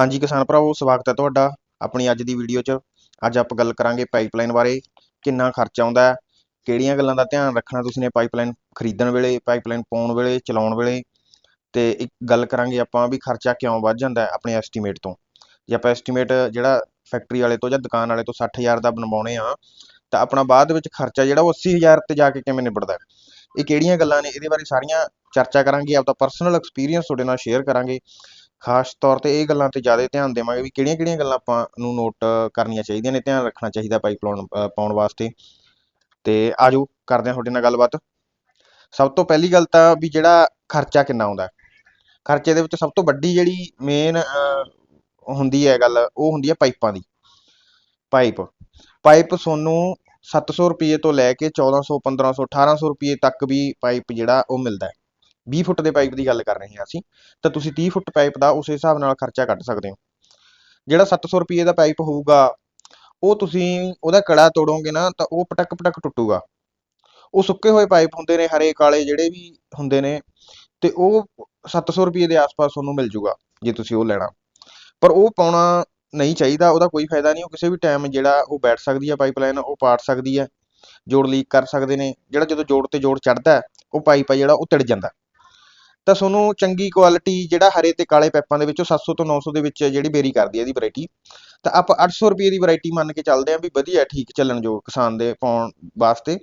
ਹਾਂਜੀ ਕਿਸਾਨ ਭਰਾਵੋ, ਸਵਾਗਤ ਹੈ ਤੁਹਾਡਾ ਆਪਣੀ ਅੱਜ ਦੀ ਵੀਡੀਓ 'ਚ। ਅੱਜ ਆਪਾਂ ਗੱਲ ਕਰਾਂਗੇ ਪਾਈਪਲਾਈਨ ਬਾਰੇ, ਕਿੰਨਾ ਖਰਚਾ ਆਉਂਦਾ ਹੈ, ਕਿਹੜੀਆਂ ਗੱਲਾਂ ਦਾ ਧਿਆਨ ਰੱਖਣਾ ਤੁਸੀਂ ਨੇ ਪਾਈਪਲਾਈਨ ਖਰੀਦਣ ਵੇਲੇ ਪਾਈਪਲਾਈਨ ਪਾਉਣ ਵੇਲੇ, ਚਲਾਉਣ ਵੇਲੇ। ਤੇ ਇੱਕ ਗੱਲ ਕਰਾਂਗੇ ਆਪਾਂ ਵੀ ਖਰਚਾ ਕਿਉਂ ਵੱਧ ਜਾਂਦਾ ਹੈ ਆਪਣੇ ਐਸਟੀਮੇਟ ਤੋਂ। ਜੇ ਆਪਾਂ ਐਸਟੀਮੇਟ ਜਿਹੜਾ ਫੈਕਟਰੀ ਵਾਲੇ ਤੋਂ ਜਾਂ ਦੁਕਾਨ ਵਾਲੇ ਤੋਂ 60000 ਦਾ ਬਣਵਾਉਣੇ ਆ, ਤਾਂ ਆਪਣਾ ਬਾਅਦ ਵਿੱਚ ਖਰਚਾ ਜਿਹੜਾ ਉਹ 80000 ਤੇ ਜਾ ਕੇ ਕਿਵੇਂ ਨਿਬੜਦਾ ਹੈ। ਇਹ ਕਿਹੜੀਆਂ ਗੱਲਾਂ ਨੇ, ਇਹਦੇ ਬਾਰੇ ਸਾਰੀਆਂ ਚਰਚਾ ਕਰਾਂਗੇ, ਆਪਦਾ ਪਰਸਨਲ ਐਕਸਪੀਰੀਅੰਸ ਤੁਹਾਡੇ ਨਾਲ ਸ਼ੇਅਰ ਕਰਾਂਗੇ। ਖਾਸ ਤੌਰ ਤੇ ਇਹ ਗੱਲਾਂ ਤੇ ਜ਼ਿਆਦਾ ਧਿਆਨ ਦੇਵਾਂਗੇ ਵੀ ਕਿਹੜੀਆਂ-ਕਿਹੜੀਆਂ ਗੱਲਾਂ ਆਪਾਂ ਨੂੰ ਨੋਟ ਕਰਨੀਆਂ ਚਾਹੀਦੀਆਂ ਨੇ, ਧਿਆਨ ਰੱਖਣਾ ਚਾਹੀਦਾ ਪਾਈਪ ਲਾਉਣ ਪਾਉਣ ਵਾਸਤੇ। ਤੇ ਆਜੋ, ਕਰਦੇ ਹਾਂ ਤੁਹਾਡੇ ਨਾਲ ਗੱਲਬਾਤ। ਸਭ ਤੋਂ ਪਹਿਲੀ ਗੱਲ ਤਾਂ ਵੀ ਜਿਹੜਾ ਖਰਚਾ ਕਿੰਨਾ ਆਉਂਦਾ ਖਰਚੇ ਦੇ ਵਿੱਚ ਸਭ ਤੋਂ ਵੱਡੀ ਜਿਹੜੀ ਮੇਨ ਹੁੰਦੀ ਹੈ ਗੱਲ, ਉਹ ਹੁੰਦੀ ਹੈ ਪਾਈਪਾਂ ਦੀ। ਪਾਈਪ। ਪਾਈਪ ਤੁਹਾਨੂੰ 700 ਰੁਪਏ ਤੋਂ ਲੈ ਕੇ 1400 1500 1800 ਰੁਪਏ ਤੱਕ ਵੀ ਪਾਈਪ ਜਿਹੜਾ ਉਹ ਮਿਲਦਾ ਹੈ। 20 ਫੁੱਟ ਦੇ ਪਾਈਪ ਦੀ ਗੱਲ ਕਰ ਰਹੇ ਹਾਂ ਅਸੀਂ, ਤਾਂ ਤੁਸੀਂ 30 ਫੁੱਟ ਪਾਈਪ ਦਾ ਉਸੇ ਹਿਸਾਬ ਨਾਲ ਖਰਚਾ ਕੱਢ ਸਕਦੇ ਹੋ। ਜਿਹੜਾ 700 ਰੁਪਏ ਦਾ ਪਾਈਪ ਹੋਊਗਾ, ਉਹ ਤੁਸੀਂ ਉਹਦਾ ਕੜਾ ਤੋੜੋਗੇ ਨਾ, ਤਾਂ ਉਹ ਪਟਕ ਪਟਕ ਟੁੱਟੂਗਾ। ਉਹ ਸੁੱਕੇ ਹੋਏ ਪਾਈਪ ਹੁੰਦੇ ਨੇ ਹਰੇ ਕਾਲੇ ਜਿਹੜੇ ਵੀ ਹੁੰਦੇ ਨੇ, ਤੇ ਉਹ 700 ਰੁਪਏ ਦੇ ਆਸ-ਪਾਸ ਤੁਹਾਨੂੰ ਮਿਲ ਜੂਗਾ, ਜੇ ਤੁਸੀਂ ਉਹ ਲੈਣਾ। ਪਰ ਉਹ ਪਾਉਣਾ ਨਹੀਂ ਚਾਹੀਦਾ, ਉਹਦਾ ਕੋਈ ਫਾਇਦਾ ਨਹੀਂ, ਉਹ ਕਿਸੇ ਵੀ ਟਾਈਮ ਜਿਹੜਾ ਉਹ ਬੈਠ ਸਕਦੀ ਹੈ ਪਾਈਪਲਾਈਨ ਉਹ ਪਾਟ ਸਕਦੀ ਹੈ ਜੋੜ ਲੀਕ ਕਰ ਸਕਦੇ ਨੇ, ਜਿਹੜਾ ਜਦੋਂ ਜੋੜ ਤੇ ਜੋੜ ਚੜਦਾ ਉਹ ਪਾਈਪ ਆ ਜਿਹੜਾ, ਉਹ ਤਿੜ ਜਾਂਦਾ। ਤਾਂ ਤੁਹਾਨੂੰ ਚੰਗੀ ਕੁਆਲਿਟੀ ਜਿਹੜਾ ਹਰੇ ਤੇ ਕਾਲੇ ਪਾਈਪਾਂ ਦੇ ਵਿੱਚੋਂ 700 ਤੋਂ 900 ਦੇ ਵਿੱਚ ਜਿਹੜੀ ਬੇਰੀ ਕਰਦੀ ਹੈ ਇਹਦੀ ਵੈਰਾਈਟੀ ਤਾਂ ਆਪਾਂ 800 ਰੁਪਏ ਦੀ ਵੈਰਾਈਟੀ ਮੰਨ ਕੇ ਚੱਲਦੇ ਆਂ ਵੀ ਵਧੀਆ ਠੀਕ ਚੱਲਣ ਜੋ ਕਿਸਾਨ ਦੇ ਪਾਉਣ ਵਾਸਤੇ।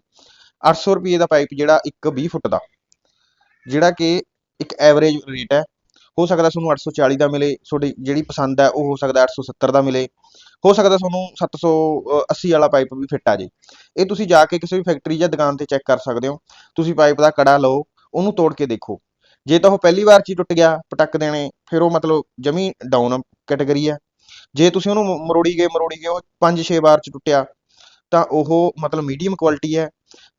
800 ਰੁਪਏ ਦਾ ਪਾਈਪ ਜਿਹੜਾ ਇੱਕ 20 ਫੁੱਟ ਦਾ, ਜਿਹੜਾ ਕਿ ਇੱਕ ਐਵਰੇਜ ਰੇਟ ਹੈ। ਹੋ ਸਕਦਾ ਤੁਹਾਨੂੰ 840 ਦਾ ਮਿਲੇ, ਤੁਹਾਡੀ ਜਿਹੜੀ ਪਸੰਦ ਹੈ ਉਹ ਹੋ ਸਕਦਾ 870 ਦਾ ਮਿਲੇ। ਹੋ ਸਕਦਾ ਤੁਹਾਨੂੰ 780 ਵਾਲਾ ਪਾਈਪ ਵੀ ਫਿੱਟ ਆ ਜੇ। ਇਹ ਤੁਸੀਂ ਜਾ ਕੇ ਕਿਸੇ ਵੀ ਫੈਕਟਰੀ ਜਾਂ ਦੁਕਾਨ ਤੇ ਚੈੱਕ ਕਰ ਸਕਦੇ ਹੋ। ਤੁਸੀਂ ਪਾਈਪ ਦਾ ਕੜਾ ਲਓ, ਉਹਨੂੰ ਤੋੜ ਕੇ ਦੇਖੋ। ਜੇ ਤਾਂ ਉਹ ਪਹਿਲੀ ਵਾਰ ਚ ਹੀ ਟੁੱਟ ਗਿਆ ਪਟਕ ਦੇਣੇ, ਫਿਰ ਉਹ ਮਤਲਬ ਜਮੀ ਡਾਊਨ ਕੈਟਾਗਰੀ ਹੈ ਜੇ ਤੁਸੀਂ ਉਹਨੂੰ ਮਰੋੜੀ ਗਏ ਮਰੋੜੀ ਗਏ, ਉਹ 5-6 ਵਾਰ ਚ ਟੁੱਟਿਆ, ਤਾਂ ਉਹ ਮਤਲਬ ਮੀਡੀਅਮ ਕੁਆਲਿਟੀ ਹੈ।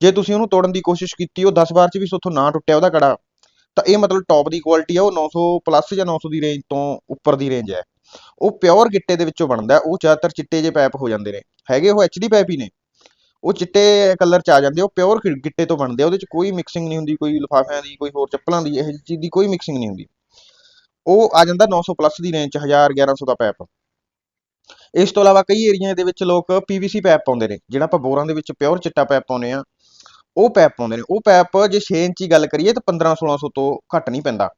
ਜੇ ਤੁਸੀਂ ਉਹਨੂੰ ਤੋੜਨ ਦੀ ਕੋਸ਼ਿਸ਼ ਕੀਤੀ, ਉਹ 10 ਵਾਰ ਚ ਵੀ ਸੋਥੋਂ ਨਾ ਟੁੱਟਿਆ ਉਹਦਾ ਕੜਾ, ਤਾਂ ਇਹ ਮਤਲਬ ਟੌਪ ਦੀ ਕੁਆਲਿਟੀ ਆ, ਉਹ 900 ਪਲੱਸ ਜਾਂ 900 ਦੀ ਰੇਂਜ ਤੋਂ ਉੱਪਰ ਦੀ ਰੇਂਜ ਹੈ। ਉਹ ਪਿਓਰ ਗਿੱਟੇ ਦੇ ਵਿੱਚੋਂ ਬਣਦਾ, ਉਹ ਜ਼ਿਆਦਾਤਰ ਚਿੱਟੇ ਜਿਹੇ ਪੈਪ ਹੋ ਜਾਂਦੇ ਨੇ। ਹੈਗੇ ਉਹ ਐਚਡੀ ਪੈਪ ਹੀ ਨੇ। ਉਹ ਚਿੱਟੇ ਕਲਰ ਚ ਆ ਜਾਂਦੇ ਆ, ਉਹ ਪਿਓਰ ਗਿੱਟੇ ਤੋਂ ਬਣਦੇ ਆ ਉਹਦੇ ਚ ਕੋਈ ਮਿਕਸਿੰਗ ਨਹੀਂ ਹੁੰਦੀ ਕੋਈ ਲਿਫਾਫਿਆਂ ਦੀ ਕੋਈ ਹੋਰ ਚੱਪਲਾਂ ਦੀ ਇਹ ਚੀਜ਼ ਦੀ ਕੋਈ ਮਿਕਸਿੰਗ ਨਹੀਂ ਹੁੰਦੀ। ਉਹ ਆ ਜਾਂਦਾ 900 ਪਲੱਸ ਦੀ ਰੇਂਜ ਚ 1000 1100 ਦਾ ਪੈਪ ਇਸ ਤੋਂ ਇਲਾਵਾ ਕਈ ਏਰੀਆ ਦੇ ਵਿੱਚ ਲੋਕ ਪੀਵੀਸੀ ਪੈਪ ਪਾਉਂਦੇ ਨੇ ਜਿਹੜਾ ਆਪਾਂ ਬੋਰਾਂ ਦੇ ਵਿੱਚ ਪਿਓਰ ਚਿੱਟਾ ਪੈਪ ਪਾਉਂਦੇ ਆ ਉਹ ਪੈਪ ਪਾਉਂਦੇ ਨੇ। ਉਹ ਪੈਪ ਜੇ 6 ਇੰਚੀ ਗੱਲ ਕਰੀਏ ਤਾਂ 15 1600 ਤੋਂ ਘੱਟ ਨਹੀਂ ਪੈਂਦਾ।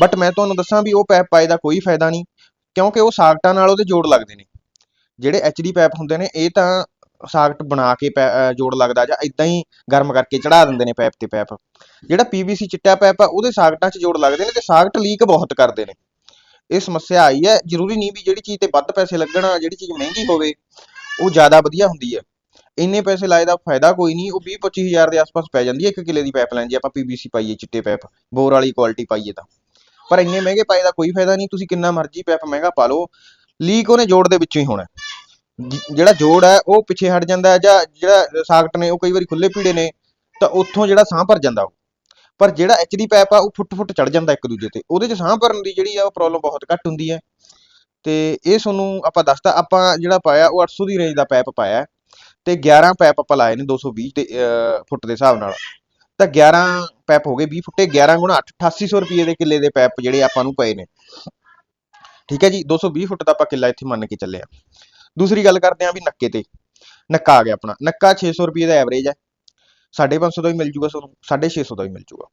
ਬਟ ਮੈਂ ਤੁਹਾਨੂੰ ਦੱਸਾਂ ਵੀ ਉਹ ਪੈਪ ਪਾਏ ਦਾ ਕੋਈ ਫਾਇਦਾ ਨਹੀਂ ਕਿਉਂਕਿ ਉਹ ਸਾਕਟਾਂ ਨਾਲ ਉਹਦੇ ਜੋੜ ਲੱਗਦੇ ਨੇ। ਜਿਹੜੇ ਐਚਡੀ ਪੈਪ ਹੁੰਦੇ ਨੇ ਇਹ ਤਾਂ ਸਾਕਟ ਬਣਾ ਕੇ ਪੈ- ਜੋੜ ਲੱਗਦਾ ਜਾਂ ਇਦਾਂ ਹੀ ਗਰਮ ਕਰਕੇ ਚੜਾ ਦਿੰਦੇ ਨੇ ਪੈਪ ਤੇ ਪੈਪ। ਜਿਹੜਾ ਪੀਵੀਸੀ ਚਿੱਟਾ ਪੈਪ ਆ, ਉਹਦੇ ਸਾਕਟਾਂ 'ਚ ਜੋੜ ਲੱਗਦੇ ਨੇ ਤੇ ਸਾਕਟ ਲੀਕ ਬਹੁਤ ਕਰਦੇ ਨੇ। ਇਹ ਸਮੱਸਿਆ ਆਈ ਹੈ, ਜ਼ਰੂਰੀ ਨਹੀਂ ਵੀ ਜਿਹੜੀ ਚੀਜ਼ ਤੇ ਵੱਧ ਪੈਸੇ ਲੱਗਣ, ਜਿਹੜੀ ਚੀਜ਼ ਮਹਿੰਗੀ ਹੋਵੇ, ਉਹ ਜ਼ਿਆਦਾ ਵਧੀਆ ਹੁੰਦੀ ਹੈ। ਇੰਨੇ ਪੈਸੇ ਲਾਏ ਦਾ ਫਾਇਦਾ ਕੋਈ ਨਹੀਂ, ਉਹ 20 25000 ਦੇ ਆਸ-ਪਾਸ ਪੈ ਜਾਂਦੀ ਹੈ, ਇੱਕ ਕਿਲੇ ਦੀ ਪਾਈਪਲਾਈਨ ਜੇ ਆਪਾਂ ਪੀਵੀਸੀ ਪਾਈਏ, ਚਿੱਟੇ ਪੈਪ, ਬੋਰ ਵਾਲੀ ਕੁਆਲਿਟੀ ਪਾਈਏ ਤਾਂ। ਪਰ ਇੰਨੇ ਮਹਿੰਗੇ ਪਾਏ ਦਾ ਕੋਈ ਫਾਇਦਾ ਨਹੀਂ, ਤੁਸੀਂ ਕਿੰਨਾ ਮਰਜ਼ੀ ਪੈਪ ਮਹਿੰਗਾ ਪਾ ਲਓ, ਲੀਕ ਉਹਨੇ ਜੋੜ ਦੇ ਵਿੱਚੋਂ ਹੀ ਹੋਣਾ। ਜਿਹੜਾ ਜੋੜ ਹੈ ਉਹ ਪਿੱਛੇ ਹਟ ਜਾਂਦਾ ਹੈ ਜਾਂ ਜਿਹੜਾ ਸਾਕਟ ਨੇ ਉਹ ਕਈ ਵਾਰੀ ਖੁੱਲੇ ਪੀੜੇ ਨੇ ਤਾਂ ਉੱਥੋਂ ਜਿਹੜਾ ਸਾਹ ਭਰ ਜਾਂਦਾ ਉਹ। ਪਰ ਜਿਹੜਾ ਐਚਡੀ ਪਾਈਪ ਆ ਉਹ ਫੁੱਟ ਫੁੱਟ ਚੜ ਜਾਂਦਾ ਇੱਕ ਦੂਜੇ ਤੇ। ਉਹਦੇ 'ਚ ਸਾਹ ਭਰਨ ਦੀ ਜਿਹੜੀ ਆ ਉਹ ਪ੍ਰੋਬਲਮ ਬਹੁਤ ਘੱਟ ਹੁੰਦੀ ਹੈ। ਤੇ ਇਹ ਤੁਹਾਨੂੰ ਆਪਾਂ ਦੱਸਤਾ ਆਪਾਂ ਜਿਹੜਾ ਪਾਇਆ ਉਹ 800 ਦੀ ਰੇਂਜ ਦਾ ਪਾਈਪ ਪਾਇਆ ਤੇ 11 ਪਾਈਪ ਆਪਾਂ ਲਾਏ ਨੇ 220 ਦੇ ਅਹ, ਫੁੱਟ ਦੇ ਹਿਸਾਬ ਨਾਲ। ਤਾਂ 11 ਪਾਈਪ ਹੋ ਗਏ 20 ਫੁੱਟੇ 11 ਗੁਣਾ 8 8800 ਰੁਪਏ ਦੇ ਕਿੱਲੇ ਦੇ ਪਾਈਪ ਜਿਹੜੇ ਆਪਾਂ ਨੂੰ ਪਏ ਨੇ। ਠੀਕ ਹੈ ਜੀ 220 ਫੁੱਟ ਦਾ ਆਪਾਂ ਕਿੱਲਾ ਇੱਥੇ ਮੰਨ ਕੇ ਚੱਲੇ ਆ ਦੂਸਰੀ ਗੱਲ ਕਰਦੇ ਆਂ ਵੀ ਨੱਕੇ ਤੇ। ਨੱਕਾ ਆ ਗਿਆ ਆਪਣਾ। ਨੱਕਾ 600 ਰੁਪਏ ਦਾ ਐਵਰੇਜ ਹੈ। 550 ਦਾ ਵੀ ਮਿਲ ਜੂਗਾ ਤੁਹਾਨੂੰ 650 ਦਾ ਵੀ ਮਿਲ ਜੂਗਾ।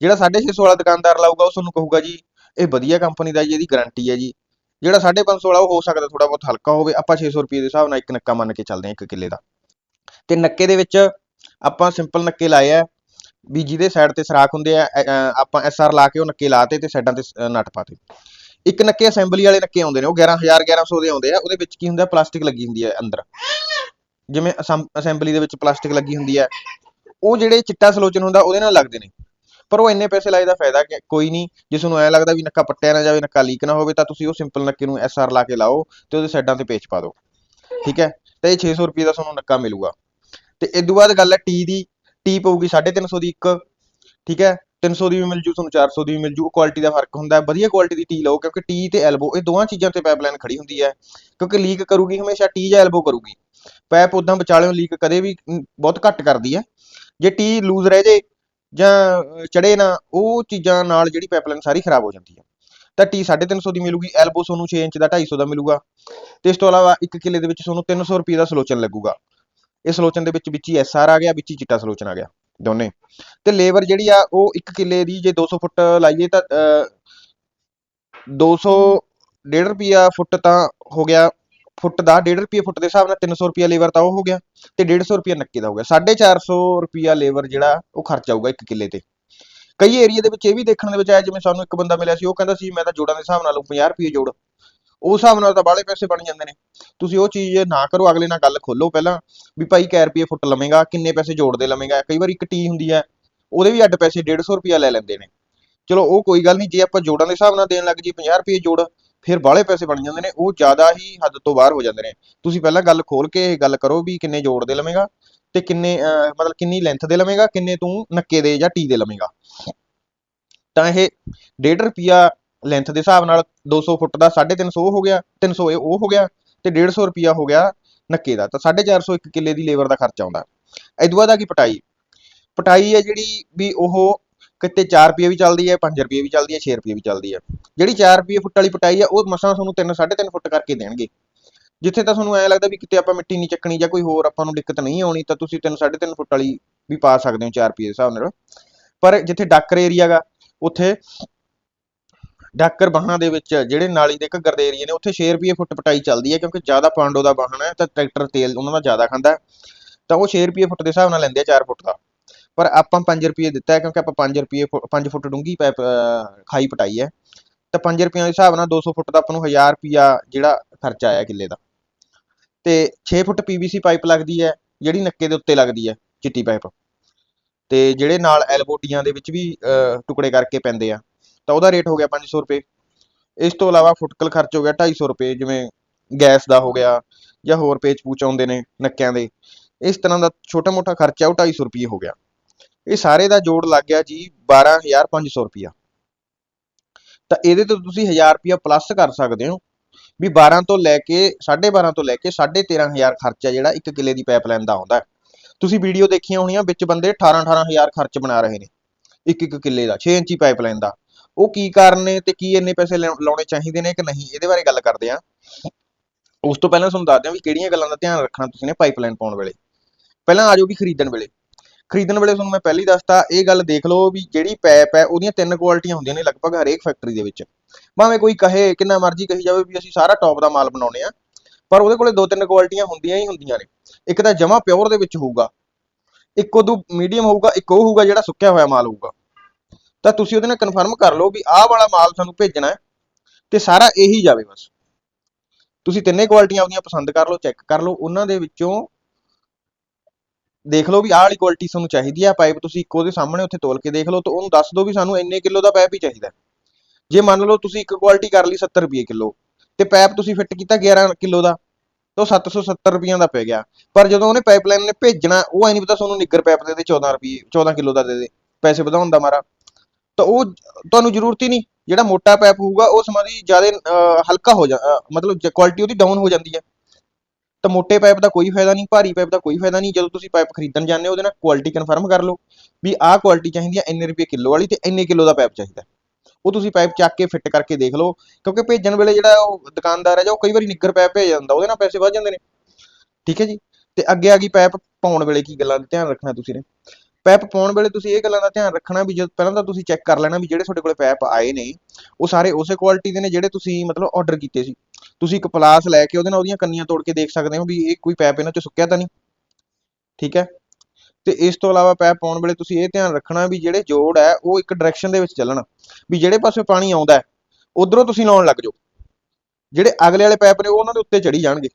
ਜਿਹੜਾ 650 ਵਾਲਾ ਦੁਕਾਨਦਾਰ ਲਾਊਗਾ ਉਹ ਤੁਹਾਨੂੰ ਕਹੂਗਾ ਜੀ ਇਹ ਵਧੀਆ ਕੰਪਨੀ ਦਾ ਜੀ ਇਹਦੀ ਗਾਰੰਟੀ ਹੈ ਜੀ। ਜਿਹੜਾ 550 ਵਾਲਾ ਉਹ ਹੋ ਸਕਦਾ ਥੋੜਾ ਬਹੁਤ ਹਲਕਾ ਹੋਵੇ। ਆਪਾਂ 600 ਰੁਪਏ ਦੇ ਹਿਸਾਬ ਨਾਲ ਇੱਕ ਨੱਕਾ ਮੰਨ ਕੇ ਚੱਲਦੇ ਹਾਂ ਇੱਕ ਕਿੱਲੇ ਦਾ। ਤੇ ਨੱਕੇ ਦੇ ਵਿੱਚ ਆਪਾਂ ਸਿੰਪਲ ਨੱਕੇ ਲਾਏ ਆ। ਵੀ ਜਿਹਦੇ ਸਾਈਡ ਤੇ ਸਰਾਖ ਹੁੰਦੇ ਆ ਅ- ਅ, ਆਪਾਂ ਐਸਆਰ ਲਾ ਕੇ ਉਹ ਨੱਕੇ ਲਾਤੇ ਤੇ ਸਾਈਡਾਂ ਤੇ ਸ- ਨਟ ਪਾਤੇ ਇੱਕ ਨੱਕੇ ਅਸੈਂਬਲੀ ਵਾਲੇ ਨੱਕੇ ਆਉਂਦੇ ਨੇ, ਉਹ 11000 1100 ਦੇ ਆਉਂਦੇ ਆ, ਉਹਦੇ ਵਿੱਚ ਕੀ ਹੁੰਦਾ, ਪਲਾਸਟਿਕ ਲੱਗੀ ਹੁੰਦੀ ਹੈ ਅੰਦਰ। ਜਿਵੇਂ ਅਸੈਂਬਲੀ ਦੇ ਵਿੱਚ ਪਲਾਸਟਿਕ ਲੱਗੀ ਹੁੰਦੀ ਹੈ ਉਹ ਜਿਹੜੇ ਚਿੱਟਾ ਸਲੋਚਨ ਹੁੰਦਾ, ਉਹਦੇ ਨਾਲ ਲੱਗਦੇ ਨੇ। ਪਰ ਉਹ ਇੰਨੇ ਪੈਸੇ ਲਾਏ ਦਾ ਫਾਇਦਾ ਕੋਈ ਨਹੀਂ, ਜੇ ਤੁਹਾਨੂੰ ਐ ਲੱਗਦਾ ਵੀ ਨੱਕਾ ਪੱਟਿਆ ਨਾ ਜਾਵੇ, ਨੱਕਾ ਲੀਕ ਨਾ ਹੋਵੇ, ਤਾਂ ਤੁਸੀਂ ਉਹ ਸਿੰਪਲ ਨੱਕੇ ਨੂੰ ਐਸਆਰ ਲਾ ਕੇ ਲਾਓ ਤੇ ਉਹਦੇ ਸਾਈਡਾਂ ਤੇ ਪੇਚ ਪਾ ਦਿਓ। ਠੀਕ ਹੈ? ਤਾਂ ਇਹ 600 ਰੁਪਏ ਦਾ ਤੁਹਾਨੂੰ ਨੱਕਾ ਮਿਲੂਗਾ। ਤੇ ਇਸ ਤੋਂ ਬਾਅਦ ਗੱਲ ਹੈ ਟੀ ਦੀ, ਟੀ ਪਊਗੀ 350 ਦੀ ਇੱਕ। ਠੀਕ ਹੈ? 300 ਦੀ ਵੀ ਮਿਲ ਜੂ, ਤੁਹਾਨੂੰ 400 ਦੀ ਵੀ ਮਿਲ ਜੂ ਕੁਆਲਿਟੀ ਦਾ ਫ਼ਰਕ ਹੁੰਦਾ ਹੈ, ਵਧੀਆ ਕੁਆਲਿਟੀ ਦੀ ਟੀ ਲਓ, ਕਿਉਂਕਿ ਟੀ ਤੇ ਐਲਬੋ ਇਹ ਦੋਵਾਂ ਚੀਜ਼ਾਂ ਤੇ ਪਾਈਪਲਾਈਨ ਖੜੀ ਹੁੰਦੀ ਹੈ, ਕਿਉਂਕਿ ਲੀਕ ਕਰੂਗੀ, ਹਮੇਸ਼ਾ ਟੀ ਜਾਂ ਐਲਬੋ ਕਰੂਗੀ ਪਾਈਪ ਉਦਾਂ ਵਿਚਾਲਿਓਂ ਲੀਕ ਕਦੇ ਵੀ ਬਹੁਤ ਘੱਟ ਕਰਦੀ ਹੈ, ਜੇ ਟੀ ਲੂਜ਼ ਰਹਿ ਜੇ ਜਾਂ ਚੜੇ ਨਾ, ਉਹ ਚੀਜ਼ਾਂ ਨਾਲ ਜਿਹੜੀ ਪਾਈਪਲਾਈਨ ਸਾਰੀ ਖਰਾਬ ਹੋ ਜਾਂਦੀ ਹੈ, ਤਾਂ ਟੀ 350 ਦੀ ਮਿਲੂਗੀ ਐਲਬੋ ਤੁਹਾਨੂੰ 6 ਇੰਚ ਦਾ 250 ਦਾ ਮਿਲੂਗਾ, ਤੇ ਇਸ ਤੋਂ ਇਲਾਵਾ ਇੱਕ ਕਿੱਲੇ ਦੇ ਵਿੱਚ ਤੁਹਾਨੂੰ 300 ਰੁਪਏ ਦਾ ਸਲੋਚਨ ਲੱਗੂਗਾ ਇਹ ਸਲੋਚਨ ਦੇ ਵਿੱਚ ਵਿੱਚ ਹੀ ਐਸਆਰ ਆ ਗਿਆ, ਵਿੱਚ ਹੀ ਚਿੱਟਾ ਸਲੋਚਨ ਆ ਗਿਆ ਦੋਨੇ। ਤੇ ਲੇਬਰ ਜਿਹੜੀ ਆ ਉਹ ਇੱਕ ਕਿੱਲੇ ਦੀ ਜੇ 200 ਫੁੱਟ ਲਾਈਏ ਤਾਂ ਅਹ, 200 1.5 ਰੁਪਿਆ ਫੁੱਟ ਤਾਂ ਹੋ ਗਿਆ। ਫੁੱਟ ਦਾ 1.5 ਰੁਪਏ ਫੁੱਟ ਦੇ ਹਿਸਾਬ ਨਾਲ 300 ਰੁਪਿਆ ਲੇਬਰ ਤਾਂ ਉਹ ਹੋ ਗਿਆ ਤੇ 150 ਰੁਪਿਆ ਨੱਕੇ ਦਾ ਹੋ ਗਿਆ। 450 ਰੁਪਿਆ ਲੇਬਰ ਜਿਹੜਾ ਉਹ ਖਰਚ ਆਊਗਾ ਇੱਕ ਕਿੱਲੇ ਤੇ। ਕਈ ਏਰੀਆ ਦੇ ਵਿੱਚ ਇਹ ਵੀ ਦੇਖਣ ਦੇ ਵਿੱਚ ਆਇਆ ਜਿਵੇਂ ਸਾਨੂੰ ਇੱਕ ਬੰਦਾ ਮਿਲਿਆ ਸੀ ਉਹ ਕਹਿੰਦਾ ਸੀ ਮੈਂ ਤਾਂ ਜੋੜਾਂ ਦੇ ਹਿਸਾਬ ਨਾਲ ਲਊ 50 ਰੁਪਏ ਜੋੜ। ਉਸ ਹਿਸਾਬ ਨਾਲ ਤਾਂ ਬਾਹਲੇ ਪੈਸੇ ਬਣ ਜਾਂਦੇ ਨੇ। ਤੁਸੀਂ ਉਹ ਚੀਜ਼ ਨਾ ਕਰੋ ਅਗਲੇ ਨਾਲ ਗੱਲ ਖੋਲੋ ਪਹਿਲਾਂ ਵੀ ਭਾਈ ਕੈ ਰੁਪਏ ਫੁੱਟ ਲਵੇਂਗਾ ਕਿੰਨੇ ਪੈਸੇ ਜੋੜਦੇ ਲਵੇਂਗਾ। ਕਈ ਵਾਰ ਇੱਕ ਟੀ ਹੁੰਦੀ ਹੈ ਉਹਦੇ ਵੀ ਅੱਡ ਪੈਸੇ 150 ਰੁਪਿਆ ਲੈ ਲੈਂਦੇ ਨੇ। ਚਲੋ ਉਹ ਕੋਈ ਗੱਲ ਨਹੀਂ ਜੇ ਆਪਾਂ ਜੋੜਾਂ ਦੇ ਹਿਸਾਬ ਨਾਲ ਦੇਣ ਲੱਗ ਜੀ 50 ਰੁਪਏ ਜੋੜ ਫਿਰ ਬਾਹਲੇ ਪੈਸੇ ਬਣ ਜਾਂਦੇ ਨੇ ਉਹ ਜ਼ਿਆਦਾ ਹੀ ਹੱਦ ਤੋਂ ਬਾਹਰ ਹੋ ਜਾਂਦੇ ਨੇ। ਤੁਸੀਂ ਪਹਿਲਾਂ ਗੱਲ ਖੋਲ ਕੇ ਇਹ ਗੱਲ ਕਰੋ ਵੀ ਕਿੰਨੇ ਜੋੜ ਦੇ ਲਵੇਂਗਾ ਤੇ ਕਿੰਨੇ ਅਹ, ਮਤਲਬ ਕਿੰਨੀ ਲੈਂਥ ਦੇ ਲਵੇਂਗਾ ਕਿੰਨੇ ਤੂੰ ਨੱਕੇ ਦੇ ਜਾਂ ਟੀ ਦੇ ਲਵੇਂਗਾ। ਤਾਂ ਇਹ 1.5 ਰੁਪਿਆ ਲੈਂਥ ਦੇ ਹਿਸਾਬ ਨਾਲ 200 ਫੁੱਟ ਦਾ 350 ਉਹ ਹੋ ਗਿਆ 300 ਇਹ ਉਹ ਹੋ ਗਿਆ ਤੇ 150 ਰੁਪਿਆ ਹੋ ਗਿਆ ਨੱਕੇ ਦਾ। ਤਾਂ 450 ਇੱਕ ਕਿੱਲੇ ਦੀ ਲੇਬਰ ਦਾ ਖਰਚਾ ਆਉਂਦਾ। ਇਦੋਂ ਬਾਅਦ ਆ ਗਈ ਪਟਾਈ। ਪਟਾਈ ਹੈ ਜਿਹੜੀ ਵੀ ਉਹ ਕਿਤੇ 4 ਰੁਪਏ ਵੀ ਚੱਲਦੀ ਹੈ 5 ਰੁਪਏ ਵੀ ਚੱਲਦੀ ਹੈ 6 ਰੁਪਏ ਵੀ ਚੱਲਦੀ ਹੈ। ਜਿਹੜੀ 4 ਰੁਪਏ ਫੁੱਟ ਵਾਲੀ ਪਟਾਈ ਹੈ, ਉਹ ਮਸਾਂ ਤੁਹਾਨੂੰ 3 3.5 ਫੁੱਟ ਕਰਕੇ ਦੇਣਗੇ। ਜਿੱਥੇ ਤਾਂ ਤੁਹਾਨੂੰ ਐ ਲੱਗਦਾ ਵੀ ਕਿਤੇ ਆਪਾਂ ਮਿੱਟੀ ਨਹੀਂ ਚੱਕਣੀ ਜਾਂ ਕੋਈ ਹੋਰ ਆਪਾਂ ਨੂੰ ਦਿੱਕਤ ਨਹੀਂ ਆਉਣੀ, ਤਾਂ ਤੁਸੀਂ 3 3.5 ਫੁੱਟ ਵਾਲੀ ਵੀ ਪਾ ਸਕਦੇ ਹੋ 4 ਰੁਪਏ ਦੇ ਹਿਸਾਬ ਨਾਲ। ਪਰ ਜਿੱਥੇ ਡਾਕਰ ਏਰੀਆ ਗਾ, ਉੱਥੇ ਡਾਕਰ ਬਾਹਾਂ ਦੇ ਵਿੱਚ ਜਿਹੜੇ ਨਾਲੀ ਦੇ ਘੱਗਰ ਦੇ ਏਰੀਏ ਨੇ ਉੱਥੇ 6 ਰੁਪਏ ਫੁੱਟ ਪਟਾਈ ਚੱਲਦੀ ਹੈ ਕਿਉਂਕਿ ਜ਼ਿਆਦਾ ਪਾਂਡੋ ਦਾ ਵਾਹਨ ਹੈ ਤਾਂ ਟਰੈਕਟਰ ਤੇਲ ਉਹਨਾਂ ਦਾ ਜ਼ਿਆਦਾ ਖਾਂਦਾ ਹੈ। ਤਾਂ ਉਹ 6 ਰੁਪਏ ਫੁੱਟ ਦੇ ਹਿਸਾਬ ਨਾਲ ਲੈਂਦੇ ਆ 4 ਫੁੱਟ ਦਾ ਪਰ ਆਪਾਂ 5 ਰੁਪਏ ਦਿੱਤਾ ਕਿਉਂਕਿ ਆਪਾਂ 5 ਰੁਪਏ 5 ਫੁੱਟ ਡੂੰਗੀ ਪਾਈਪ ਖਾਈ ਪਟਾਈ ਹੈ ਤਾਂ 5 ਰੁਪਏ ਦੇ ਹਿਸਾਬ ਨਾਲ 200 ਫੁੱਟ ਦਾ ਆਪਾਂ ਨੂੰ 1000 ਰੁਪਿਆ ਜਿਹੜਾ ਖਰਚਾ ਆਇਆ ਕਿੱਲੇ ਦਾ ਤੇ 6 ਫੁੱਟ PVC ਪਾਈਪ ਲੱਗਦੀ ਹੈ ਜਿਹੜੀ ਨੱਕੇ ਦੇ ਉੱਤੇ ਲੱਗਦੀ ਹੈ ਚਿੱਟੀ ਪਾਈਪ ਤੇ ਜਿਹੜੇ ਨਾਲ ਐਲਬੋਟੀਆਂ ਦੇ ਵਿੱਚ ਵੀ ਅਹ, ਟੁਕੜੇ ਕਰਕੇ ਪੈਂਦੇ ਆ ਤਾਂ ਉਹਦਾ ਰੇਟ ਹੋ ਗਿਆ 500 ਰੁਪਏ। ਇਸ ਤੋਂ ਇਲਾਵਾ ਫੁਟਕਲ ਖਰਚ ਹੋ ਗਿਆ 250 ਰੁਪਏ, ਜਿਵੇਂ ਗੈਸ ਦਾ ਹੋ ਗਿਆ ਜਾਂ ਹੋਰ ਪੇਚ ਪੂਚ ਆਉਂਦੇ ਨੇ ਨੱਕਿਆਂ ਦੇ। ਇਸ ਤਰ੍ਹਾਂ ਦਾ ਛੋਟਾ ਮੋਟਾ ਖਰਚਾ ਉਹ 250 ਰੁਪਏ ਹੋ ਗਿਆ। ਇਹ ਸਾਰੇ ਦਾ ਜੋੜ ਲੱਗ ਗਿਆ ਜੀ 12500 ਰੁਪਿਆ ਤਾਂ ਇਹਦੇ ਤੋਂ ਤੁਸੀਂ 1000 ਰੁਪਿਆ ਪਲੱਸ ਕਰ ਸਕਦੇ ਹੋ ਵੀ 12 ਤੋਂ ਲੈ ਕੇ 12.5 ਤੋਂ ਲੈ ਕੇ 13500 ਖਰਚਾ ਜਿਹੜਾ ਇੱਕ ਕਿੱਲੇ ਦੀ ਪਾਈਪਲਾਈਨ ਦਾ ਆਉਂਦਾ। ਹੈ। ਤੁਸੀਂ ਵੀਡੀਓ ਦੇਖੀਆਂ ਹੋਣੀਆਂ ਵਿੱਚ ਬੰਦੇ 18 18000 ਖਰਚ ਬਣਾ ਰਹੇ ਨੇ। ਇੱਕ ਇੱਕ ਕਿੱਲੇ ਦਾ 6 ਇੰਚੀ ਪਾਈਪਲਾਈਨ ਦਾ। ਉਹ ਕੀ ਕਾਰਨ ਨੇ ਤੇ ਕੀ ਇੰਨੇ ਪੈਸੇ ਲਾਉਣੇ ਚਾਹੀਦੇ ਨੇ ਕਿ ਨਹੀਂ, ਇਹਦੇ ਬਾਰੇ ਗੱਲ ਕਰਦੇ ਆ ਉਸ ਤੋਂ ਪਹਿਲਾਂ ਤੁਹਾਨੂੰ ਦੱਸਦੇ ਹਾਂ ਵੀ ਕਿਹੜੀਆਂ ਗੱਲਾਂ ਦਾ ਧਿਆਨ ਰੱਖਣਾ ਤੁਸੀਂ ਨੇ ਪਾਈਪਲਾਈਨ ਪਾਉਣ ਵੇਲੇ। ਪਹਿਲਾਂ ਆਜੋ ਵੀ ਖਰੀਦਣ ਵੇਲੇ। ਖਰੀਦਣ ਵੇਲੇ ਤੁਹਾਨੂੰ ਮੈਂ ਪਹਿਲੀ ਦੱਸਤਾ, ਇਹ ਗੱਲ ਦੇਖ ਲਓ ਵੀ ਜਿਹੜੀ ਪੈਪ ਹੈ ਉਹਦੀਆਂ ਤਿੰਨ ਕੁਆਲਿਟੀਆਂ ਹੁੰਦੀਆਂ ਨੇ ਲਗਭਗ ਹਰੇਕ ਫੈਕਟਰੀ ਦੇ ਵਿੱਚ। ਭਾਵੇਂ ਕੋਈ ਕਹੇ, ਕਿੰਨਾ ਮਰਜ਼ੀ ਕਹੀ ਜਾਵੇ ਵੀ ਅਸੀਂ ਸਾਰਾ ਟੌਪ ਦਾ ਮਾਲ ਬਣਾਉਨੇ ਆ ਪਰ ਉਹਦੇ ਕੋਲੇ ਦੋ ਤਿੰਨ ਕੁਆਲਿਟੀਆਂ ਹੁੰਦੀਆਂ ਹੀ ਹੁੰਦੀਆਂ ਨੇ। ਇੱਕ ਤਾਂ ਜਮਾ ਪਿਓਰ ਦੇ ਵਿੱਚ ਹੋਊਗਾ, ਇੱਕ ਉਦੋਂ ਮੀਡੀਅਮ ਹੋਊਗਾ, ਇੱਕ ਉਹ ਹੋਊਗਾ ਜਿਹੜਾ ਸੁੱਕਿਆ ਹੋਇਆ ਮਾਲ ਹੋਊਗਾ। ਤਾਂ ਤੁਸੀਂ ਉਹਦੇ ਨਾਲ ਕਨਫਰਮ ਕਰ ਲਓ ਵੀ ਆਹ ਵਾਲਾ ਮਾਲ ਸਾਨੂੰ ਭੇਜਣਾ ਹੈ ਤੇ ਸਾਰਾ ਇਹੀ ਜਾਵੇ ਬਸ। ਤੁਸੀਂ ਤਿੰਨੇ ਕੁਆਲਿਟੀਆਂ ਆਪਣੀਆਂ ਪਸੰਦ ਕਰ ਲਓ ਚੈੱਕ ਕਰ ਲਓ, ਉਹਨਾਂ ਦੇ ਵਿੱਚੋਂ ਦੇਖ ਲਓ ਵੀ ਆਹ ਵਾਲੀ ਕੁਆਲਿਟੀ ਤੁਹਾਨੂੰ ਚਾਹੀਦੀ ਆ ਪਾਈਪ ਤੁਸੀਂ ਇੱਕੋ ਦੇ ਸਾਹਮਣੇ ਉੱਥੇ ਤੋਲ ਕੇ ਦੇਖ ਲਓ ਤਾਂ ਉਹਨੂੰ ਦੱਸ ਦਿਓ ਵੀ ਸਾਨੂੰ ਇੰਨੇ ਕਿਲੋ ਦਾ ਪਾਈਪ ਹੀ ਚਾਹੀਦਾ ਜੇ ਮੰਨ ਲਓ ਤੁਸੀਂ ਇੱਕ ਕੁਆਲਿਟੀ ਕਰ ਲਈ 70 ਰੁਪਏ ਕਿਲੋ, ਤੇ ਪਾਈਪ ਤੁਸੀਂ ਫਿੱਟ ਕੀਤਾ 11 ਕਿਲੋ ਦਾ, ਤਾਂ ਉਹ 770 ਰੁਪਈਆਂ ਦਾ ਪੈ ਗਿਆ। ਪਰ ਜਦੋਂ ਉਹਨੇ ਪਾਈਪਲਾਈਨ ਨੇ ਭੇਜਣਾ, ਉਹ ਐ ਨਹੀਂ ਪਤਾ ਤੁਹਾਨੂੰ ਨਿੱਗਰ ਪਾਈਪ ਦੇ ਦੇ 14 ਰੁਪਏ 14 ਕਿਲੋ ਦਾ ਦੇ ਦੇ, ਪੈਸੇ ਵਧਾਉਣ ਦਾ ਮਾਰਾ। ਤਾਂ ਉਹ ਤੁਹਾਨੂੰ ਜ਼ਰੂਰਤ ਹੀ ਨਹੀਂ, ਜਿਹੜਾ ਮੋਟਾ ਪੈਪ ਹੋਊਗਾ ਉਹ ਸਮਾਂ ਦੀ ਜ਼ਿਆਦਾ ਹਲਕਾ ਹੋ ਜਾ ਮਤਲਬ ਕੁਆਲਿਟੀ ਉਹਦੀ ਡਾਊਨ ਹੋ ਜਾਂਦੀ ਹੈ। ਤਾਂ ਮੋਟੇ ਪਾਈਪ ਦਾ ਕੋਈ ਫਾਇਦਾ ਨਹੀਂ, ਭਾਰੀ ਪਾਈਪ ਦਾ ਕੋਈ ਫਾਇਦਾ ਨਹੀਂ, ਜਦੋਂ ਤੁਸੀਂ ਪਾਈਪ ਖਰੀਦਣ ਜਾਂਦੇ ਹੋ ਉਹਦੇ ਨਾਲ ਕੁਆਲਿਟੀ ਕਨਫਰਮ ਕਰ ਲਓ ਵੀ ਆਹ ਕੁਆਲਿਟੀ ਚਾਹੀਦੀ ਹੈ ਇੰਨੇ ਰੁਪਏ ਕਿਲੋ ਵਾਲੀ ਤੇ ਇੰਨੇ ਕਿਲੋ ਦਾ ਪਾਈਪ ਚਾਹੀਦਾ। ਉਹ ਤੁਸੀਂ ਪਾਈਪ ਚੱਕ ਕੇ ਫਿੱਟ ਕਰਕੇ ਦੇਖ ਲਓ, ਕਿਉਂਕਿ ਭੇਜਣ ਵੇਲੇ ਜਿਹੜਾ ਉਹ ਦੁਕਾਨਦਾਰ ਹੈ ਜਾਂ ਉਹ ਕਈ ਵਾਰੀ ਨਿੱਗਰ ਪਾਈਪ ਭੇਜ ਜਾਂਦਾ ਉਹਦੇ ਨਾਲ ਪੈਸੇ ਵੱਧ ਜਾਂਦੇ ਨੇ। ਠੀਕ ਹੈ ਜੀ? ਤੇ ਅੱਗੇ ਆ ਗਈ ਪਾਈਪ ਪਾਉਣ ਵੇਲੇ ਕੀ ਗੱਲਾਂ ਦਾ ਧਿਆਨ ਰੱਖਣਾ ਤੁਸੀਂ ਨੇ। ਪੈਪ ਪਾਉਣ ਵੇਲੇ ਤੁਸੀਂ ਇਹ ਗੱਲਾਂ ਦਾ ਧਿਆਨ ਰੱਖਣਾ ਵੀ ਜਦ ਪਹਿਲਾਂ ਤਾਂ ਤੁਸੀਂ ਚੈੱਕ ਕਰ ਲੈਣਾ ਵੀ ਜਿਹੜੇ ਤੁਹਾਡੇ ਕੋਲੇ ਪੈਪ ਆਏ ਨੇ, ਉਹ ਸਾਰੇ ਉਸੇ ਕੁਆਲਿਟੀ ਦੇ ਨੇ ਜਿਹੜੇ ਤੁਸੀਂ ਮਤਲਬ ਆਰਡਰ ਕੀਤੇ ਸੀ। ਤੁਸੀਂ ਇੱਕ ਪਲਾਸ ਲੈ ਕੇ ਉਹਦੇ ਨਾਲ ਉਹਦੀਆਂ ਕੰਨੀਆਂ ਤੋੜ ਕੇ ਦੇਖ ਸਕਦੇ ਹੋ ਵੀ ਇਹ ਕੋਈ ਪੈਪ ਇਹਨਾਂ 'ਚੋਂ ਸੁੱਕਿਆ ਤਾਂ ਨਹੀਂ। ਠੀਕ ਹੈ? ਤੇ ਇਸ ਤੋਂ ਇਲਾਵਾ ਪੈਪ ਪਾਉਣ ਵੇਲੇ ਤੁਸੀਂ ਇਹ ਧਿਆਨ ਰੱਖਣਾ ਵੀ ਜਿਹੜੇ ਜੋੜ ਹੈ, ਉਹ ਇੱਕ ਡਾਇਰੈਕਸ਼ਨ ਦੇ ਵਿੱਚ ਚੱਲਣ। ਵੀ ਜਿਹੜੇ ਪਾਸੇ ਪਾਣੀ ਆਉਂਦਾ ਹੈ, ਉਧਰੋਂ ਤੁਸੀਂ ਲਾਉਣ ਲੱਗ ਜਾਓ। ਜਿਹੜੇ ਅਗਲੇ ਵਾਲੇ ਪੈਪ ਨੇ, ਉਹ ਉਹਨਾਂ ਦੇ ਉੱਤੇ ਚੜੀ ਜਾਣਗੇ।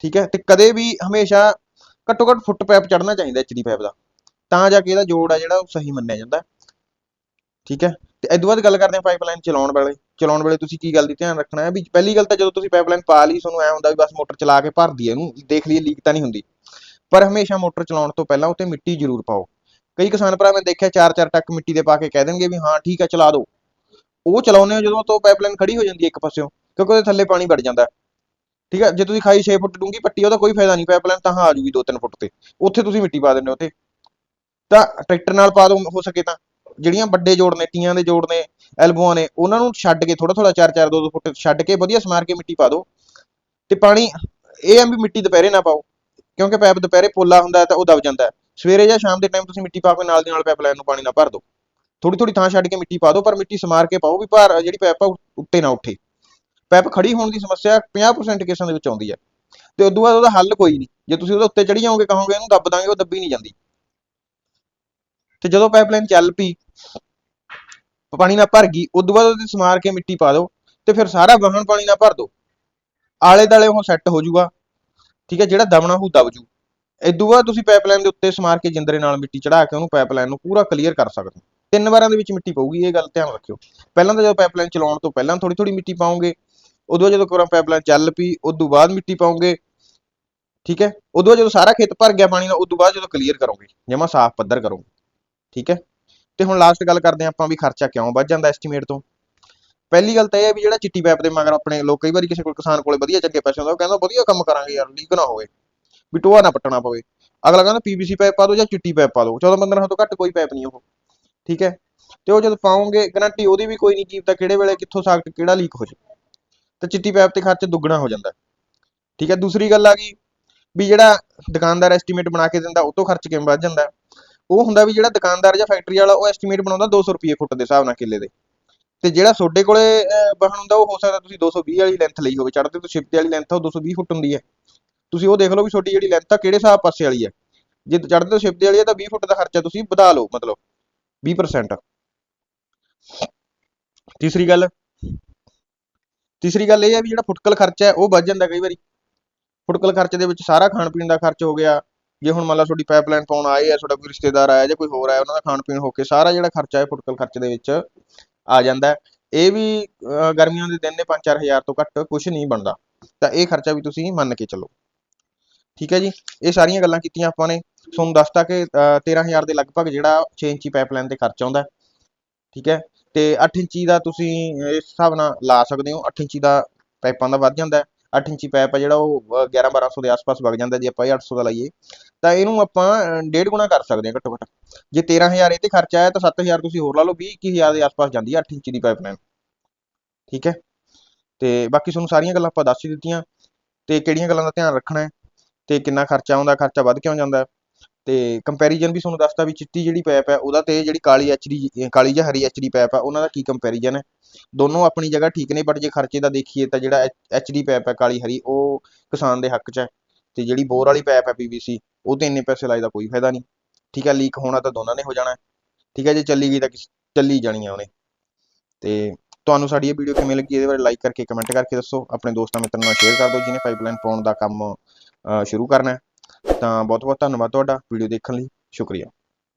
ਠੀਕ ਹੈ? ਤੇ ਕਦੇ ਵੀ ਹਮੇਸ਼ਾ ਘੱਟੋ ਘੱਟ ਫੁੱਟ ਪੈਪ ਚੜਨਾ ਚਾਹੀਦਾ ਐਚਡੀ ਪੈਪ ਦਾ। ਤਾਂ ਜਾ ਕੇ ਇਹਦਾ ਜੋੜ ਆ ਜਿਹੜਾ ਉਹ ਸਹੀ ਮੰਨਿਆ ਜਾਂਦਾ। ਠੀਕ ਹੈ? ਤੇ ਇਦੋਂ ਬਾਅਦ ਗੱਲ ਕਰਦੇ ਹਾਂ ਪਾਈਪਲਾਈਨ ਚਲਾਉਣ ਵੇਲੇ। ਚਲਾਉਣ ਵੇਲੇ ਤੁਸੀਂ ਕੀ ਗੱਲ ਦੀ ਧਿਆਨ ਰੱਖਣਾ ਹੈ ਵੀ ਪਹਿਲੀ ਗੱਲ ਤਾਂ ਜਦੋਂ ਤੁਸੀਂ ਪਾਈਪਲਾਈਨ ਪਾ ਲਈ, ਤੁਹਾਨੂੰ ਐ ਹੁੰਦਾ ਵੀ ਬਸ ਮੋਟਰ ਚਲਾ ਕੇ ਭਰਦੀ ਹੈ ਇਹਨੂੰ, ਦੇਖ ਲਈਏ ਲੀਕ ਤਾਂ ਨਹੀਂ ਹੁੰਦੀ। ਪਰ ਹਮੇਸ਼ਾ ਮੋਟਰ ਚਲਾਉਣ ਤੋਂ ਪਹਿਲਾਂ ਉੱਤੇ ਮਿੱਟੀ ਜ਼ਰੂਰ ਪਾਓ। ਕਈ ਕਿਸਾਨ ਭਰਾ ਮੈਂ ਦੇਖਿਆ ਚਾਰ ਚਾਰ ਟੱਕ ਮਿੱਟੀ ਦੇ ਪਾ ਕੇ ਕਹਿ ਦੇਣਗੇ ਵੀ ਹਾਂ, ਠੀਕ ਹੈ ਚਲਾ ਦਿਓ ਉਹ ਚਲਾਉਂਦੇ ਹੋ ਜਦੋਂ ਤੋਂ ਪਾਈਪਲਾਈਨ ਖੜੀ ਹੋ ਜਾਂਦੀ ਹੈ ਇੱਕ ਪਾਸਿਓਂ, ਕਿਉਂਕਿ ਉਹਦੇ ਥੱਲੇ ਪਾਣੀ ਵੜ ਜਾਂਦਾ। ਠੀਕ ਹੈ ਜੇ ਤੁਸੀਂ ਖਾਈ 6 ਫੁੱਟ ਡੂੰਗੀ ਪੱਟੀ ਉਹਦਾ ਕੋਈ ਫਾਇਦਾ ਨਹੀਂ ਪਾਈਪਲਾਈਨ ਤਾਂ ਹਾਂ ਆ ਜੂਗੀ 2-3 ਫੁੱਟ ਤੇ। ਉੱਥੇ ਤੁਸੀਂ ਮਿੱਟੀ ਪਾ ਦਿੰਦੇ ਹੋ ਤੇ ਤਾਂ ਟਰੈਕਟਰ ਨਾਲ ਪਾ ਦੋ, ਹੋ ਸਕੇ ਤਾਂ। ਜਿਹੜੀਆਂ ਵੱਡੇ ਜੋੜ ਨੇ ਟੀਆਂ ਦੇ ਜੋੜ ਨੇ, ਐਲਬੋਆਂ ਨੇ, ਉਹਨਾਂ ਨੂੰ ਛੱਡ ਕੇ ਥੋੜਾ ਥੋੜਾ 4-4 2-2 ਫੁੱਟ ਛੱਡ ਕੇ ਵਧੀਆ ਸਮਾਰ ਕੇ ਮਿੱਟੀ ਪਾ ਦਿਓ ਤੇ ਪਾਣੀ, ਇਹ ਆ ਵੀ ਮਿੱਟੀ ਦੁਪਹਿਰੇ ਨਾ ਪਾਓ। ਕਿਉਂਕਿ ਪੈਪ ਦੁਪਹਿਰੇ ਪੋਲਾ ਹੁੰਦਾ ਹੈ ਤਾਂ ਉਹ ਦਬ ਜਾਂਦਾ। ਹੈ ਸਵੇਰੇ ਜਾਂ ਸ਼ਾਮ ਦੇ ਟਾਈਮ ਤੁਸੀਂ ਮਿੱਟੀ ਪਾ ਕੇ ਨਾਲ ਦੀ ਨਾਲ ਪਾਈਪਲਾਈਨ ਨੂੰ ਪਾਣੀ ਨਾ ਭਰ ਦਿਓ ਥੋੜੀ ਥੋੜੀ ਥਾਂ ਛੱਡ ਕੇ ਮਿੱਟੀ ਪਾ ਦਿਓ ਪਰ ਮਿੱਟੀ ਸਮਾਰ ਕੇ ਪਾਓ ਵੀ ਭਾਰ, ਜਿਹੜੀ ਪੈਪ ਆ, ਉਹ ਉੱਤੇ ਨਾ ਉੱਠੇ। ਪੈਪ ਖੜੀ ਹੋਣ ਦੀ ਸਮੱਸਿਆ 50% ਕੇਸਾਂ ਦੇ ਵਿੱਚ ਆਉਂਦੀ ਹੈ ਤੇ ਉਦੋਂ ਬਾਅਦ ਉਹਦਾ ਹੱਲ ਕੋਈ ਨਹੀਂ। ਜੇ ਤੁਸੀਂ ਉਹਦੇ ਉੱਤੇ ਚੜੀ ਜਾਓਗੇ, ਕਹੋਗੇ ਇਹਨੂੰ ਦੱਬ ਦਾਂਗੇ, ਉਹ ਦੱਬੀ ਨਹੀਂ ਜਾਂਦੀ। ਤੇ ਜਦੋਂ ਪਾਈਪਲਾਈਨ ਚੱਲ ਪਈ, ਪਾਣੀ ਨਾਲ ਭਰ ਗਈ, ਉਦੋਂ ਬਾਅਦ ਉਹਦੇ ਸਮਾਰ ਕੇ ਮਿੱਟੀ ਪਾ ਦਿਓ ਤੇ ਫਿਰ ਸਾਰਾ ਵਾਹਣ ਪਾਣੀ ਨਾਲ ਭਰ ਦਿਓ। ਆਲੇ ਦਾਲੇ ਉਹ ਸੈੱਟ ਹੋ ਜਾਊਗਾ। ਠੀਕ ਹੈ ਜਿਹੜਾ ਦਬਣਾ ਉਹ ਦਬ ਜੂ। ਇਦੋਂ ਬਾਅਦ ਤੁਸੀਂ ਪਾਈਪਲਾਈਨ ਦੇ ਉੱਤੇ ਸਮਾਰ ਕੇ ਜਿੰਦਰੇ ਨਾਲ ਮਿੱਟੀ ਚੜਾ ਕੇ ਉਹਨੂੰ ਪਾਈਪਲਾਈਨ ਨੂੰ ਪੂਰਾ ਕਲੀਅਰ ਕਰ ਸਕਦੇ ਹੋ। ਤਿੰਨ ਵਾਰਾਂ ਦੇ ਵਿੱਚ ਮਿੱਟੀ ਪਊਗੀ, ਇਹ ਗੱਲ ਧਿਆਨ ਰੱਖਿਓ। ਪਹਿਲਾਂ ਤਾਂ ਜਦੋਂ ਪਾਈਪਲਾਈਨ ਚਲਾਉਣ ਤੋਂ ਪਹਿਲਾਂ ਥੋੜੀ ਥੋੜੀ ਮਿੱਟੀ ਪਾਓਗੇ ਉਦੋਂ ਬਾਅਦ ਜਦੋਂ ਕੋਰਾ ਪਾਈਪਲਾਈਨ ਚੱਲ ਪਈ, ਉਦੋਂ ਬਾਅਦ ਮਿੱਟੀ ਪਾਉਂਗੇ, ਠੀਕ ਹੈ? ਉਦੋਂ ਜਦੋਂ ਸਾਰਾ ਖੇਤ ਭਰ ਗਿਆ ਪਾਣੀ ਨਾਲ, ਉਦੋਂ ਬਾਅਦ ਜਦੋਂ ਕਲੀਅਰ ਕਰੋਗੇ, ਜਮਾ ਸਾਫ਼ ਪੱਧਰ ਕਰੋਗੇ, ਠੀਕ ਹੈ? ਤੇ ਹੁਣ ਲਾਸਟ ਗੱਲ ਕਰਦੇ ਹਾਂ ਆਪਾਂ ਵੀ ਖਰਚਾ ਕਿਉਂ ਵੱਧ ਜਾਂਦਾ ਐਸਟੀਮੇਟ ਤੋਂ। ਪਹਿਲੀ ਗੱਲ ਤਾਂ ਇਹ ਹੈ ਵੀ ਜਿਹੜਾ ਚਿੱਟੀ ਪਾਈਪ ਦੇ ਮਗਰ ਆਪਣੇ ਲੋਕ ਕਈ ਵਾਰੀ ਕਿਸੇ ਕੋਲ ਕਿਸਾਨ ਕੋਲੇ ਵਧੀਆ ਚੰਗੇ ਪੈਸੇ ਹੁੰਦਾ ਉਹ ਕਹਿੰਦਾ ਵਧੀਆ ਕੰਮ ਕਰਾਂਗੇ ਯਾਰ, ਲੀਕ ਨਾ ਹੋਵੇ, ਵੀ ਟੋਆ ਨਾ ਪੱਟਣਾ ਪਵੇ। ਅਗਲਾ ਕਹਿੰਦਾ ਪੀਵੀਸੀ ਪਾਈਪ ਪਾ ਦਿਓ ਜਾਂ ਚਿੱਟੀ ਪਾਈਪ ਪਾ ਦਿਓ 14 15 ਤੋਂ ਘੱਟ ਕੋਈ ਪਾਈਪ ਨਹੀਂ ਉਹ, ਠੀਕ ਹੈ? ਤੇ ਉਹ ਜਦੋਂ ਪਾਉਂਗੇ ਗਰੰਟੀ ਉਹਦੀ ਵੀ ਕੋਈ ਨਹੀਂ ਕੀਮਤ ਕਿਹੜੇ ਵੇਲੇ ਕਿੱਥੋਂ ਸਾਕਟ ਕਿਹੜਾ ਲੀਕ ਹੋ ਜਾਵੇ। ਤੇ ਚਿੱਟੀ ਪੈਪ ਤੇ ਖਰਚ ਦੁੱਗਣਾ ਹੋ ਜਾਂਦਾ। ਠੀਕ ਹੈ, ਦੂਸਰੀ ਗੱਲ ਆ ਗਈ ਵੀ ਜਿਹੜਾ ਦੁਕਾਨਦਾਰ ਐਸਟੀਮੇਟ ਬਣਾ ਕੇ ਦਿੰਦਾ, ਉਹ ਤੋਂ ਖਰਚ ਕਿਵੇਂ ਵੱਧ ਜਾਂਦਾ? ਉਹ ਹੁੰਦਾ ਵੀ ਜਿਹੜਾ ਦੁਕਾਨਦਾਰ ਜਾਂ ਫੈਕਟਰੀ ਵਾਲਾ, ਉਹ ਐਸਟੀਮੇਟ ਬਣਾਉਂਦਾ 200 ਰੁਪਏ ਫੁੱਟ ਦੇ ਹਿਸਾਬ ਨਾਲ ਕਿੱਲੇ ਦੇ। ਤੇ ਜਿਹੜਾ ਤੁਹਾਡੇ ਕੋਲੇ ਵਾਹਣ ਹੁੰਦਾ, ਉਹ ਹੋ ਸਕਦਾ ਤੁਸੀਂ 220 ਵਾਲੀ ਲੈਂਥ ਲਈ ਹੋਵੇ। ਚੜ੍ਹਦੇ ਤੋਂ ਸ਼ਿਫਟ ਵਾਲੀ ਲੈਂਥ ਉਹ 220 ਫੁੱਟ ਹੁੰਦੀ ਹੈ। ਤੁਸੀਂ ਉਹ ਦੇਖ ਲਓ ਵੀ ਤੁਹਾਡੀ ਜਿਹੜੀ ਲੈਂਥ ਆ, ਕਿਹੜੇ ਹਿਸਾਬ ਪਾਸੇ ਵਾਲੀ ਹੈ ਜੇ ਚੜ੍ਹਦੇ ਤੋਂ ਸ਼ਿਫਟ ਵਾਲੀ ਹੈ ਤਾਂ 20 ਫੁੱਟ ਦਾ ਖਰਚਾ ਤੁਸੀਂ ਵਧਾ ਲਓ, ਮਤਲਬ 20% ਤੀਸਰੀ ਗੱਲ ਤੀਸਰੀ ਗੱਲ ਇਹ ਹੈ ਵੀ ਜਿਹੜਾ ਫੁਟਕਲ ਖਰਚਾ ਹੈ ਉਹ ਵੱਧ ਜਾਂਦਾ ਕਈ ਵਾਰੀ। ਫੁਟਕਲ ਖਰਚੇ ਦੇ ਵਿੱਚ ਸਾਰਾ ਖਾਣ ਪੀਣ ਦਾ ਖਰਚ ਹੋ ਗਿਆ। ਜੇ ਹੁਣ ਮੰਨ ਲਾ ਤੁਹਾਡੀ ਪਾਈਪਲਾਈਨ ਪਾਉਣ ਆਏ ਆ ਤੁਹਾਡਾ ਕੋਈ ਰਿਸ਼ਤੇਦਾਰ ਆਇਆ ਜਾਂ ਕੋਈ ਹੋਰ ਆਇਆ ਉਹਨਾਂ ਦਾ ਖਾਣ ਪੀਣ ਹੋ ਕੇ ਸਾਰਾ ਜਿਹੜਾ ਖਰਚਾ ਹੈ ਫੁਟਕਲ ਖਰਚੇ ਦੇ ਵਿੱਚ ਆ ਜਾਂਦਾ ਇਹ ਵੀ ਗਰਮੀਆਂ ਦੇ ਦਿਨ ਨੇ 5-4000 ਤੋਂ ਘੱਟ ਕੁਝ ਨਹੀਂ ਬਣਦਾ। ਤਾਂ ਇਹ ਖਰਚਾ ਵੀ ਤੁਸੀਂ ਮੰਨ ਕੇ ਚੱਲੋ। ਠੀਕ ਹੈ ਜੀ? ਇਹ ਸਾਰੀਆਂ ਗੱਲਾਂ ਕੀਤੀਆਂ ਆਪਾਂ ਨੇ। ਤੁਹਾਨੂੰ ਦੱਸਤਾ ਕਿ ਅਹ, 13000 ਦੇ ਲਗਭਗ ਜਿਹੜਾ 6 ਇੰਚੀ ਪਾਈਪਲਾਈਨ ਤੇ ਖਰਚ ਆਉਂਦਾ ਠੀਕ ਹੈ? ਤੇ 8 ਇੰਚੀ ਦਾ ਤੁਸੀਂ ਇਸ ਹਿਸਾਬ ਨਾਲ ਲਾ ਸਕਦੇ ਹੋ। 8 ਇੰਚੀ ਦਾ ਪਾਈਪਾਂ ਦਾ ਵੱਧ ਜਾਂਦਾ ਹੈ। 8 ਇੰਚੀ ਪਾਈਪ ਆ ਜਿਹੜਾ ਉਹ 11 1200 ਦੇ ਆਸ-ਪਾਸ ਵਗ ਜਾਂਦਾ ਜੇ ਆਪਾਂ ਇਹ 800 ਦਾ ਲਾਈਏ। ਤਾਂ ਇਹਨੂੰ ਆਪਾਂ ਡੇਢ ਗੁਣਾ ਕਰ ਸਕਦੇ ਹਾਂ ਘੱਟੋ ਘੱਟ ਜੇ 13000 ਇਹ ਤੇ ਖਰਚਾ ਆਇਆ ਤਾਂ 7000 ਤੁਸੀਂ ਹੋਰ ਲਾ ਲਓ 20 21000 ਦੇ ਆਸ-ਪਾਸ ਜਾਂਦੀ ਹੈ 8 ਇੰਚੀ ਦੀ ਪਾਈਪਲਾਈਨ ਠੀਕ ਹੈ? ਤੇ ਬਾਕੀ ਤੁਹਾਨੂੰ ਸਾਰੀਆਂ ਗੱਲਾਂ ਆਪਾਂ ਦੱਸ ਹੀ ਦਿੱਤੀਆਂ। ਤੇ ਕਿਹੜੀਆਂ ਗੱਲਾਂ ਦਾ ਧਿਆਨ ਰੱਖਣਾ ਹੈ? ਤੇ ਕਿੰਨਾ ਖਰਚਾ ਆਉਂਦਾ, ਖਰਚਾ ਵੱਧ ਕਿਉਂ ਜਾਂਦਾ ਤੇ ਕੰਪੈਰੀਜ਼ਨ ਵੀ ਤੁਹਾਨੂੰ ਦੱਸਤਾ ਵੀ ਚਿੱਟੀ ਜਿਹੜੀ ਪੈਪ ਹੈ, ਉਹਦਾ ਤੇ ਜਿਹੜੀ ਕਾਲੀ ਐਚਡੀ ਕਾਲੀ ਜਾਂ ਹਰੀ ਐਚਡੀ ਪੈਪ ਹੈ, ਉਹਨਾਂ ਦਾ ਕੀ ਕੰਪੈਰੀਜ਼ਨ ਹੈ? ਦੋਨੋਂ ਆਪਣੀ ਜਗ੍ਹਾ ਠੀਕ ਨੇ ਬਟ ਜੇ ਖਰਚੇ ਦਾ ਦੇਖੀਏ ਤਾਂ ਜਿਹੜਾ ਐਚਡੀ ਪੈਪ ਹੈ, ਕਾਲੀ ਹਰੀ, ਉਹ ਕਿਸਾਨ ਦੇ ਹੱਕ 'ਚ ਹੈ ਤੇ ਜਿਹੜੀ ਬੋਰ ਵਾਲੀ ਪੈਪ ਹੈ ਪੀਵੀਸੀ ਉਹ ਤੇ ਇੰਨੇ ਪੈਸੇ ਲਾਏ ਦਾ ਕੋਈ ਫਾਇਦਾ ਨਹੀਂ। ਠੀਕ ਹੈ ਲੀਕ ਹੋਣਾ ਤਾਂ ਦੋਨਾਂ ਨੇ ਹੋ ਜਾਣਾ ਠੀਕ ਹੈ ਜੇ ਚੱਲੀ ਗਈ ਤਾਂ ਕਿਸ- ਚੱਲੀ ਜਾਣੀ ਹੈ ਉਹਨੇ। ਤੇ ਤੁਹਾਨੂੰ ਸਾਡੀ ਇਹ ਵੀਡੀਓ ਕਿਵੇਂ ਲੱਗੀ ਇਹਦੇ ਬਾਰੇ ਲਾਈਕ ਕਰਕੇ ਕਮੈਂਟ ਕਰਕੇ ਦੱਸੋ। ਆਪਣੇ ਦੋਸਤਾਂ ਮਿੱਤਰਾਂ ਨਾਲ ਸ਼ੇਅਰ ਕਰ ਦਿਓ ਜਿਹਨੇ ਪਾਈਪਲਾਈਨ ਪਾਉਣ ਦਾ ਕੰਮ ਸ਼ੁਰੂ ਕਰਨਾ ਹੈ। ਤਾਂ ਬਹੁਤ ਬਹੁਤ ਧੰਨਵਾਦ ਤੁਹਾਡਾ ਵੀਡੀਓ ਦੇਖਣ ਲਈ। ਸ਼ੁਕਰੀਆ।